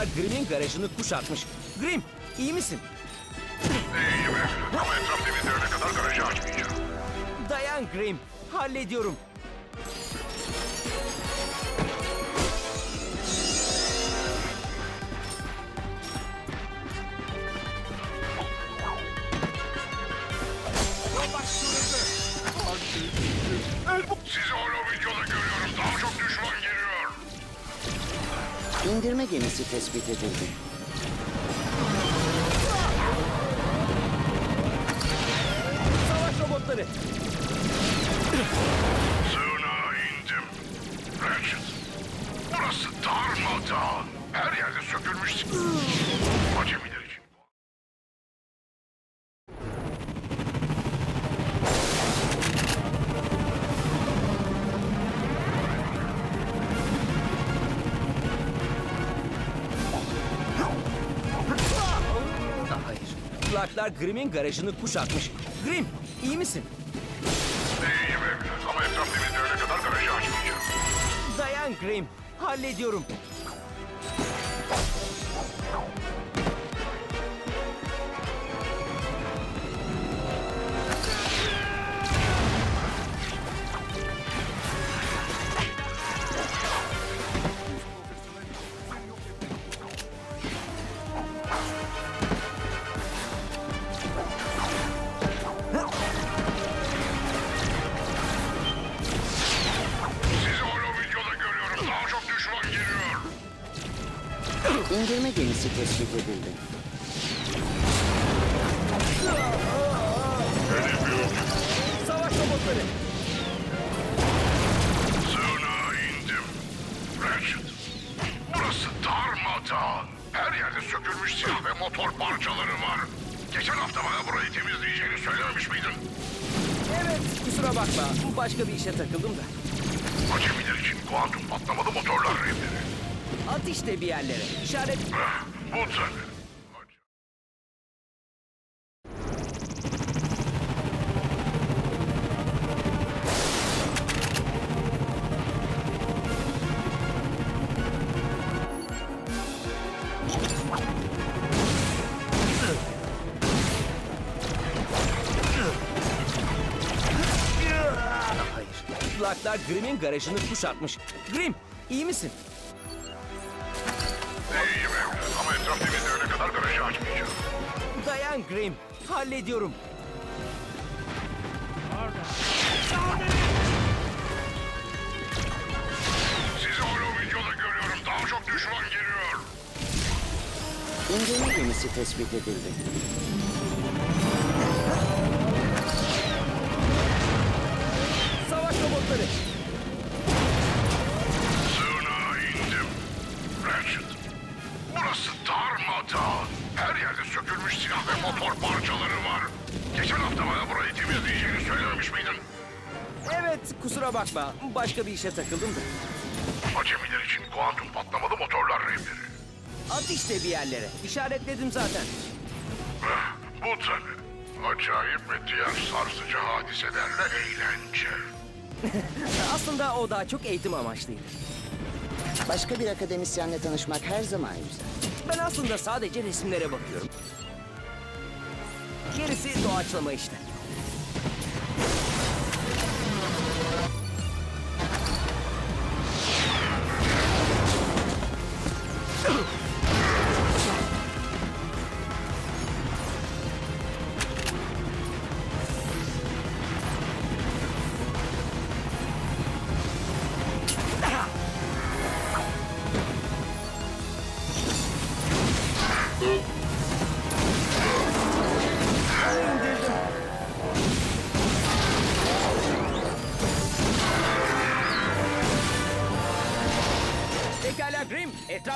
Flaklar Grim'in garajını kuşatmış. Grim, iyi misin? İyiyim evlat ama etraf temizleyene kadar garajı açmayacağım. Dayan Grim. Hallediyorum. Sizi hala videoda görüyorum. İndirme gemisi tespit edildi. Savaş robotları. Flaklar Grim'in garajını kuşatmış. Grim, iyi misin? İyiyim evlat ama etraf temizleyene kadar garajı açmayacağım. Dayan Grim. Hallediyorum. İndirme gemisi tespit edildi. Savaş robotları. Sığınağa indim. Ratchet. Burası darmadağın. Her yerde sökülmüş silah ve motor parçaları var. Geçen hafta bana burayı temizleyeceğini söylememiş miydin? Evet, kusura bakma. Başka bir işe takıldım da. Acemiler için kuantum patlamalı motorlar rehberi. At işte bir yerlere. İşaret... Hayır. Flaklar Grim'in garajını kuşatmış. Grim, iyi misin? İyiyim evlat ama etraf temizleyene kadar garajı açmayacağım. Dayan Grim. Hallediyorum. Sizi hala videoda görüyorum. Daha çok düşman geliyor. İndirme gemisi tespit edildi. Savaş robotları. Sökülmüş silah ve motor parçaları var. Geçen hafta bana burayı temizleyeceğini söylememiş miydin? Evet, kusura bakma. Başka bir işe takıldım da. Acemiler için kuantum patlamalı motorlar rehberi. At işte bir yerlere. İşaretledim zaten. Bu tabii. Acayip ve diğer sarsıcı hadiselerle eğlence. Aslında o daha çok eğitim amaçlıydı. Başka bir akademisyenle tanışmak her zaman güzel. Ben aslında sadece resimlere bakıyorum. Gerisi doğaçlama işte.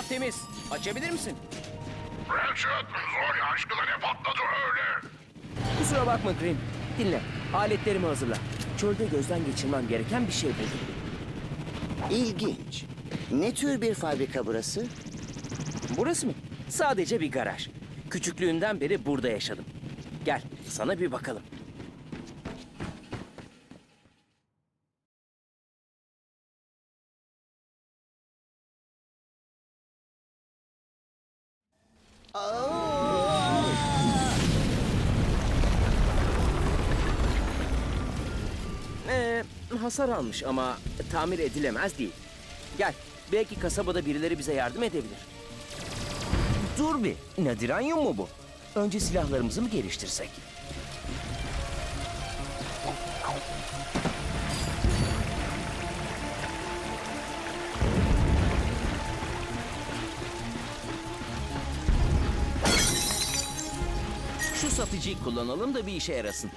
Temiz. Açabilir misin? Ratchet, Zonya aşkına ne patladı öyle? Kusura bakma Grim. Dinle, aletlerimi hazırla. Çölde gözden geçirmem gereken bir şey buldum. İlginç. Ne tür bir fabrika burası? Burası mı? Sadece bir garaj. Küçüklüğümden beri burada yaşadım. Gel, sana bir bakalım. Hasar almış ama tamir edilemez değil. Gel, belki kasabada birileri bize yardım edebilir. Dur bir, Nadiranyum mu bu? Önce silahlarımızı mı geliştirsek? Şu satıcıyı kullanalım da bir işe yarasın.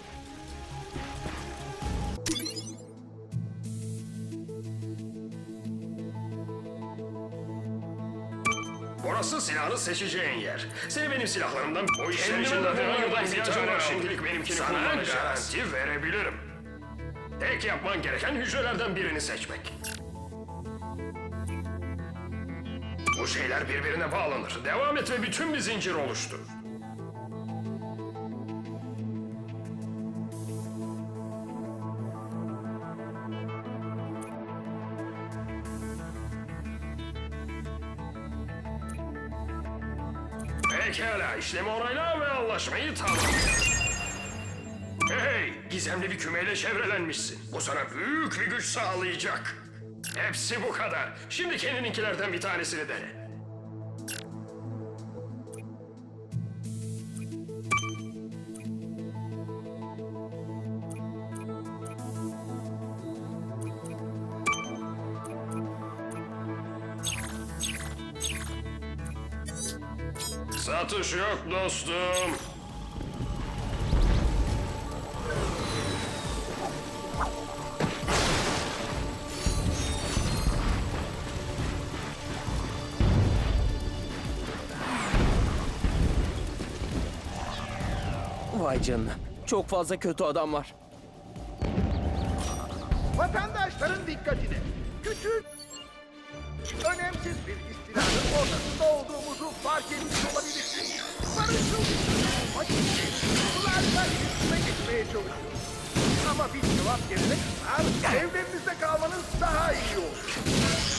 Silahını seçeceğin yer. Seni benim silahlarımdan o işler için Nadiranyum'dan ihtiyacım var. Şimdilik benimkini Sana garanti verebilirim. Tek yapman gereken hücrelerden birini seçmek. Bu şeyler birbirine bağlanır. Devam et ve bütün bir zincir oluştur. İşlemi onayla ve anlaşmayı tamamla. Hey, gizemli bir kümeyle çevrelenmişsin. Bu sana büyük bir güç sağlayacak. Hepsi bu kadar. Şimdi kendininkilerden bir tanesini dene. Satış yok dostum. Vay canına, çok fazla kötü adam var. Vatandaşların dikkatine. Küçük, önemsiz bir istilanın ortasında olduğumuzu fark etmiş olabilirsiniz. Bulmak için sularla iletişime geçmeye çalışıyoruz. Ama bir cevap gelene kadar evlerinizde kalmanız daha iyi olur.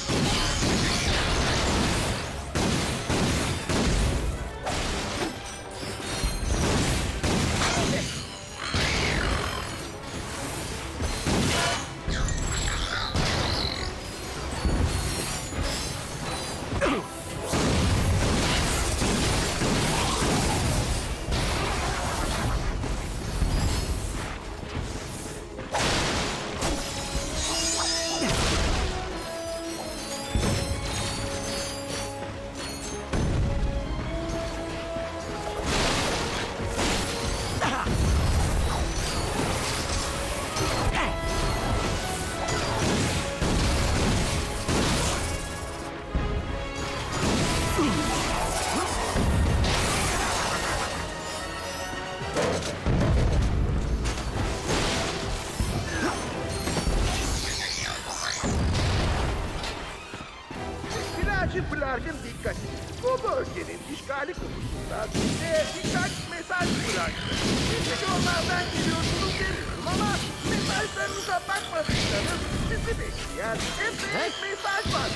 Plark'ın dikkati. Bu bölgenin işgali konusunda size birkaç mesaj bıraktı. Siz de onlardan geliyorsunuz demiyorum ama mesajlarınıza bakmadıysanız sizi bekleyen epey mesaj var.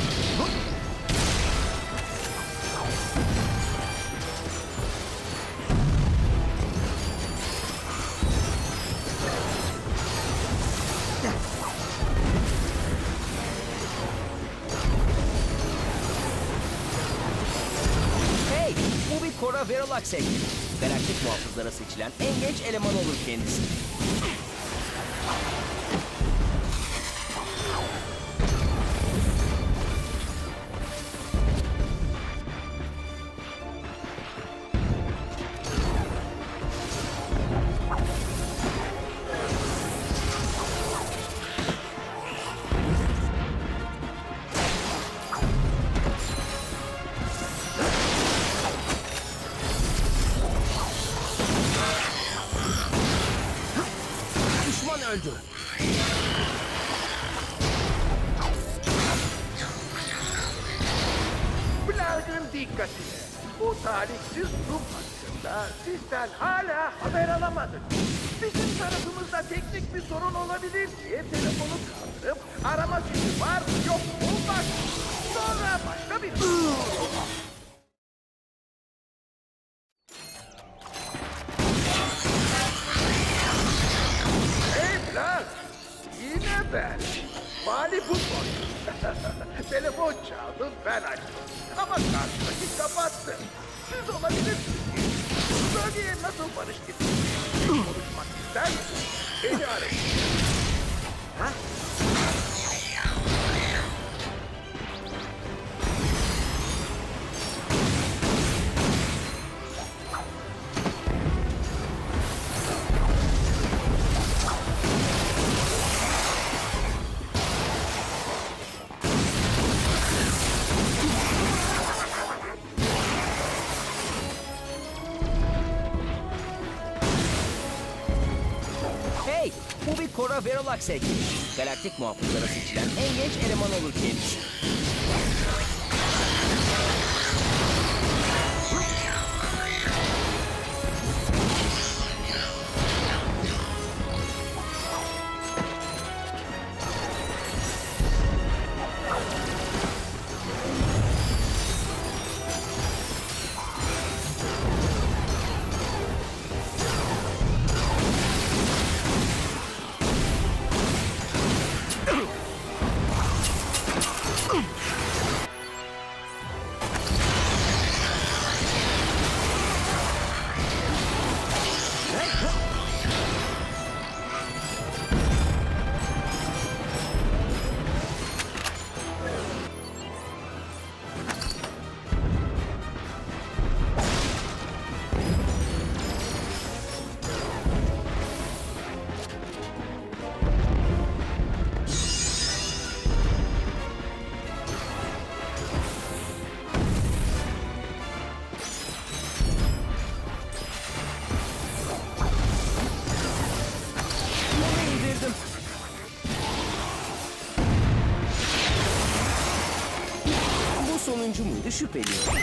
Cora Verolax sevgili. Galaktik muhafızlara seçilen en genç eleman olur kendisi. Ben. Mali futbol. Telefon çaldı, ben açtım. Ama karşıdaki kapattı. Siz olabilirsiniz. Bölgeye nasıl barış getireceğiz? Konuşmak ister misiniz? Beni arayın. Hey, bu bir Cora Verolax. Galaktik muhafızlara seçilen en genç eleman olur kendisi. Sonuncu muydu şüpheliyim.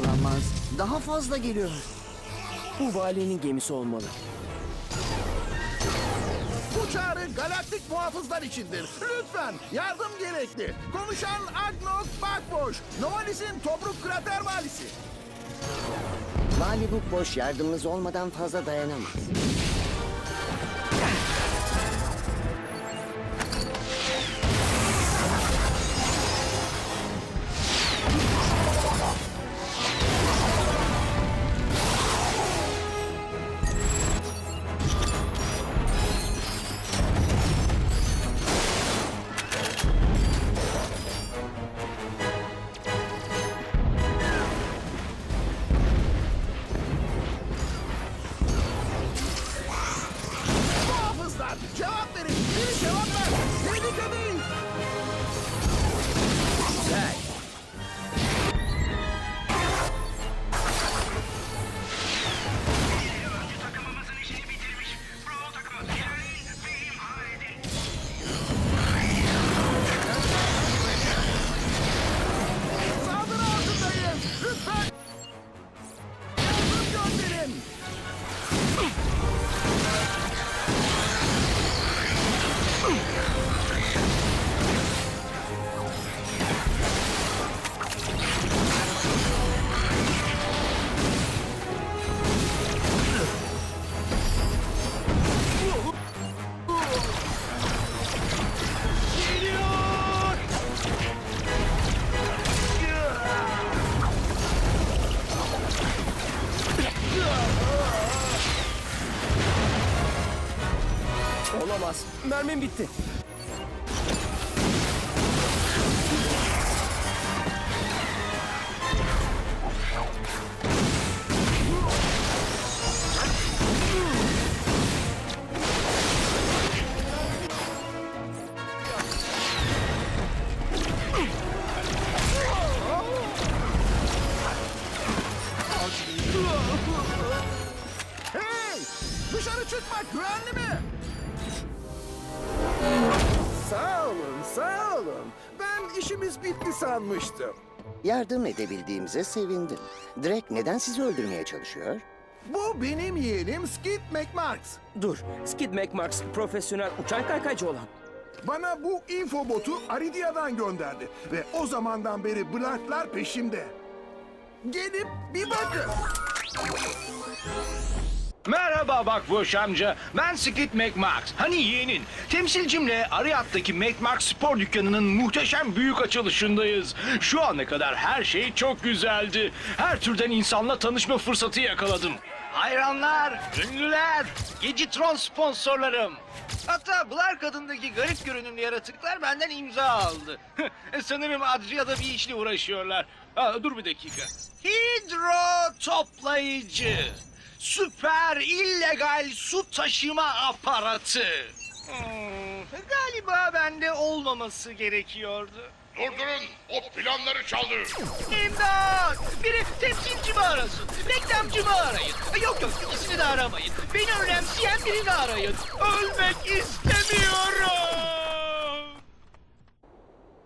Olamaz. Daha fazla geliyor. Bu valinin gemisi olmalı. Bu çağrı galaktik muhafızlar içindir. Lütfen yardım gerekli. Konuşan Agnok Bakboş. Novalis'in Tobruk Krater Valisi. Vali bu boş yardımınız olmadan fazla dayanamaz. Mermim bitti. Ben işimiz bitti sanmıştım. Yardım edebildiğimize sevindim. Drake neden sizi öldürmeye çalışıyor? Bu benim yeğenim Skid McMarks. Dur. Skid McMarks profesyonel uçan kaykaycı olan. Bana bu infobotu Aridia'dan gönderdi. Ve o zamandan beri Blartlar peşimde. Gelip bir bakın. Merhaba Bakboş amca. Ben Skit McMax. Hani yeğenin. Temsilcimle Ariyat'taki McMax spor dükkanının muhteşem büyük açılışındayız. Şu ana kadar her şey çok güzeldi. Her türden insanla tanışma fırsatı yakaladım. Hayranlar, ünlüler, Gecitron sponsorlarım. Hatta Blar kadındaki garip görünümlü yaratıklar benden imza aldı. Sanırım Adria'da bir işle uğraşıyorlar. Aa, dur bir dakika. Hidro toplayıcı. Süper illegal su taşıma aparatı. Hmm, galiba bende olmaması gerekiyordu. Durdurun. O planları çaldı. İmdat! Biri temsilcimi arasın, reklamcımı arayın. Yok yok ikisini de aramayın. Beni önemseyen birini arayın. Ölmek istemiyorum.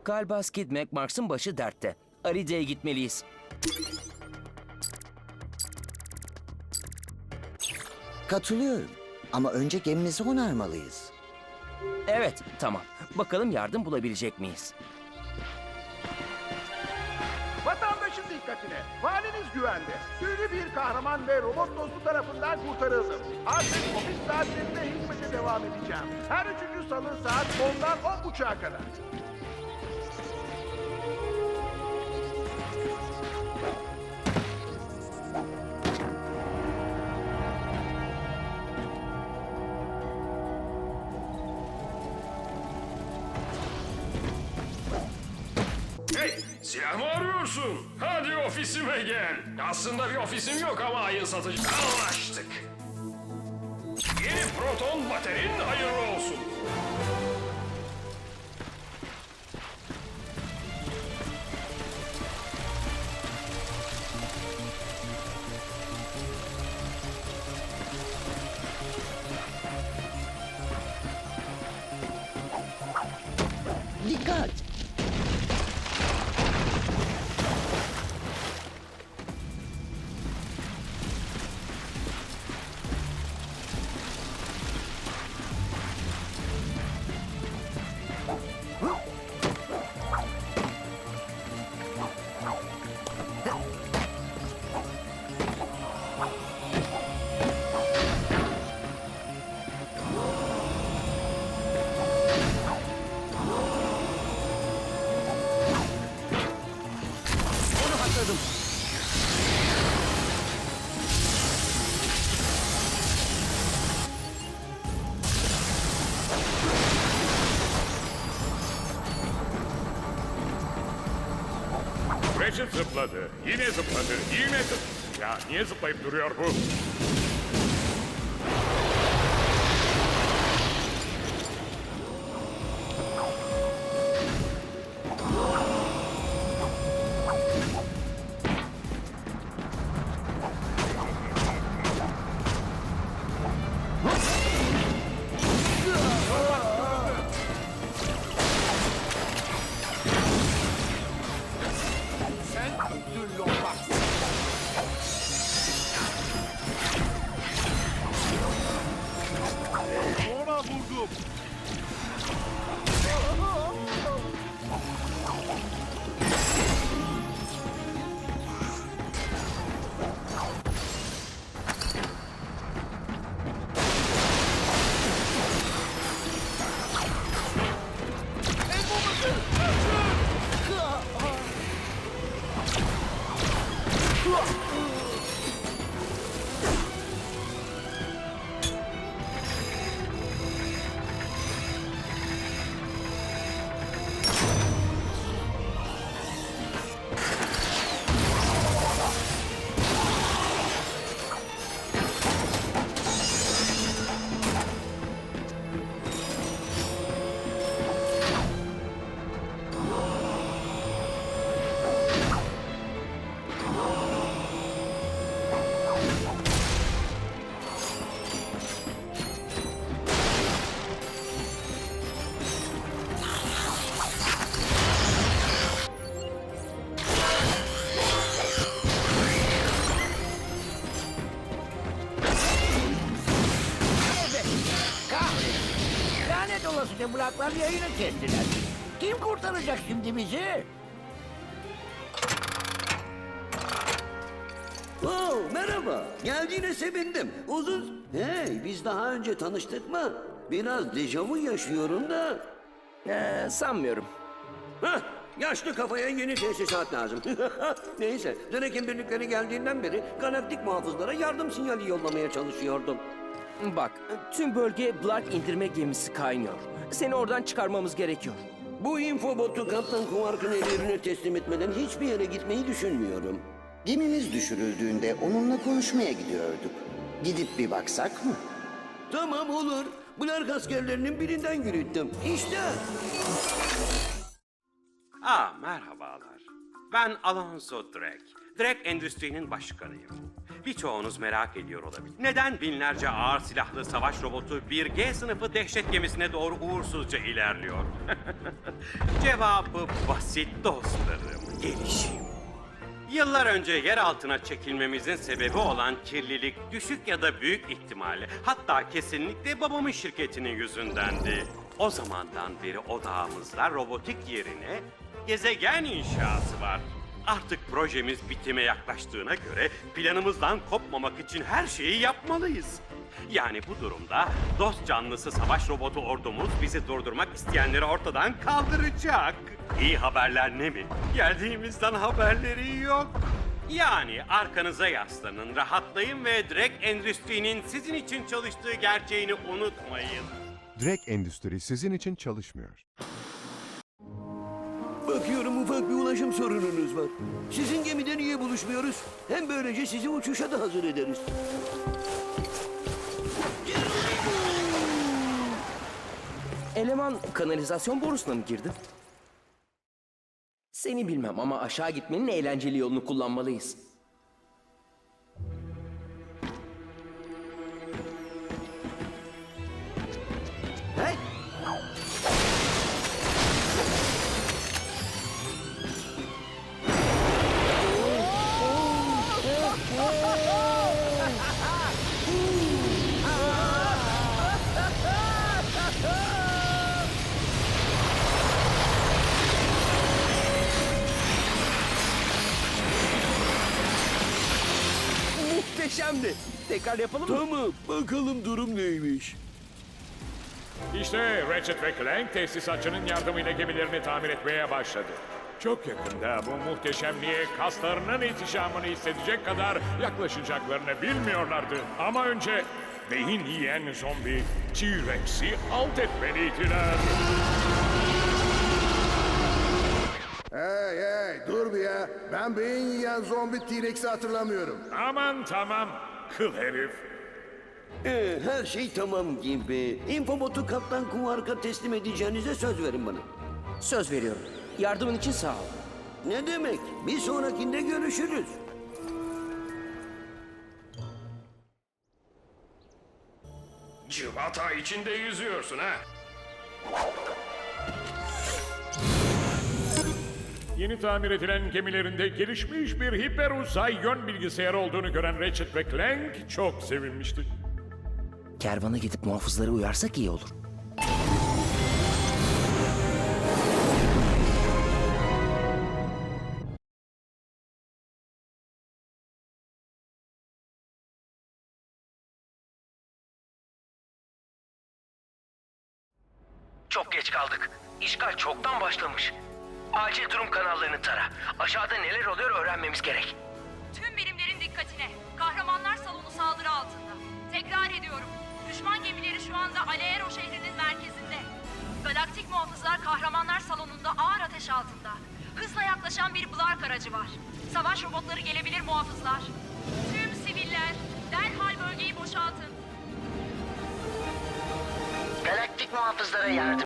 Galiba Skid McMarks'ın başı dertte. Aride'ye gitmeliyiz. Katılıyorum. Ama önce gemimizi onarmalıyız. Evet, tamam. Bakalım yardım bulabilecek miyiz? Vatandaşın dikkatine. Valiniz güvende. Tüylü bir kahraman ve robot dostu tarafından kurtarıldım. Artık ofis saatlerinde hizmete devam edeceğim. Her üçüncü salı saat 10'dan 10.30'a kadar. Ofisim yok ama ayın satıcı. Anlaştık. Yeni proton baterin hayırlı olsun. Dikkat! Ratchet zıpladı. Yine zıpladı. Yine zıpladı. Ya niye zıplayıp duruyor bu? Blacklar yayını kestiler. Kim kurtaracak şimdi bizi? Oo, merhaba. Geldiğine sevindim. Uzun... Hey, biz daha önce tanıştık mı? Biraz dejavu yaşıyorum da. Ee, sanmıyorum. Hah, yaşlı kafaya yeni tesisat lazım. Neyse, Drake'in birlikleri geldiğinden beri galaktik muhafızlara yardım sinyali yollamaya çalışıyordum. Bak, tüm bölge Blark indirme gemisi kaynıyor. Seni oradan çıkarmamız gerekiyor. Bu infobotu Kaptan Kumark'ın ellerine teslim etmeden hiçbir yere gitmeyi düşünmüyorum. Gemimiz düşürüldüğünde onunla konuşmaya gidiyorduk. Gidip bir baksak mı? Tamam olur. Blark askerlerinin birinden yürüttüm. İşte. Aa merhabalar. Ben Alonso Drake. Drake Endüstri'nin başkanıyım. Birçoğunuz merak ediyor olabilir. Neden binlerce ağır silahlı savaş robotu bir G sınıfı dehşet gemisine doğru uğursuzca ilerliyor? Cevabı basit dostlarım. Gelişim. Yıllar önce yer altına çekilmemizin sebebi olan kirlilik düşük ya da büyük ihtimalle hatta kesinlikle babamın şirketinin yüzündendi. O zamandan beri odağımızda robotik yerine gezegen inşası var. Artık projemiz bitime yaklaştığına göre planımızdan kopmamak için her şeyi yapmalıyız. Yani bu durumda dost canlısı savaş robotu ordumuz bizi durdurmak isteyenleri ortadan kaldıracak. İyi haberler ne mi? Geldiğimizden haberleri yok. Yani arkanıza yaslanın, rahatlayın ve Drake Endüstri'nin sizin için çalıştığı gerçeğini unutmayın. Drake Endüstri sizin için çalışmıyor. Bakıyorum ufak bir ulaşım sorununuz var. Sizin gemide niye buluşmuyoruz? Hem böylece sizi uçuşa da hazır ederiz. Eleman kanalizasyon borusuna mı girdi? Seni bilmem ama aşağı gitmenin eğlenceli yolunu kullanmalıyız. Tekrar yapalım mı? Tamam, bakalım durum neymiş? İşte Ratchet ve Clank tesisatçının yardımıyla gemilerini tamir etmeye başladı. Çok yakında bu muhteşemliğe kaslarının ihtişamını hissedecek kadar yaklaşacaklarını bilmiyorlardı. Ama önce beyin yiyen zombi T-Rex'i alt etmeliydiler. Hey hey dur bir ya. Ben beyin yiyen zombi T-Rex'i hatırlamıyorum. Aman tamam, kıl herif. Ee, her şey tamam gibi. Infobotu Kaptan Kumark'a teslim edeceğinize söz verin bana. Söz veriyorum. Yardımın için sağ ol. Ne demek? Bir sonrakinde görüşürüz. Cıvata içinde yüzüyorsun ha. Yeni tamir edilen gemilerinde gelişmiş bir hiper uzay yön bilgisayarı olduğunu gören Ratchet ve Clank çok sevinmişti. Kervana gidip muhafızları uyarsak iyi olur. Çok geç kaldık. İşgal çoktan başlamış. Acil durum kanallarını tara. Aşağıda neler oluyor öğrenmemiz gerek. Tüm birimlerin dikkatine. Kahramanlar salonu saldırı altında. Tekrar ediyorum. Düşman gemileri şu anda Aleero şehrinin merkezinde. Galaktik muhafızlar kahramanlar salonunda ağır ateş altında. Hızla yaklaşan bir Blark aracı var. Savaş robotları gelebilir muhafızlar. Tüm siviller derhal bölgeyi boşaltın. Galaktik muhafızlara yardım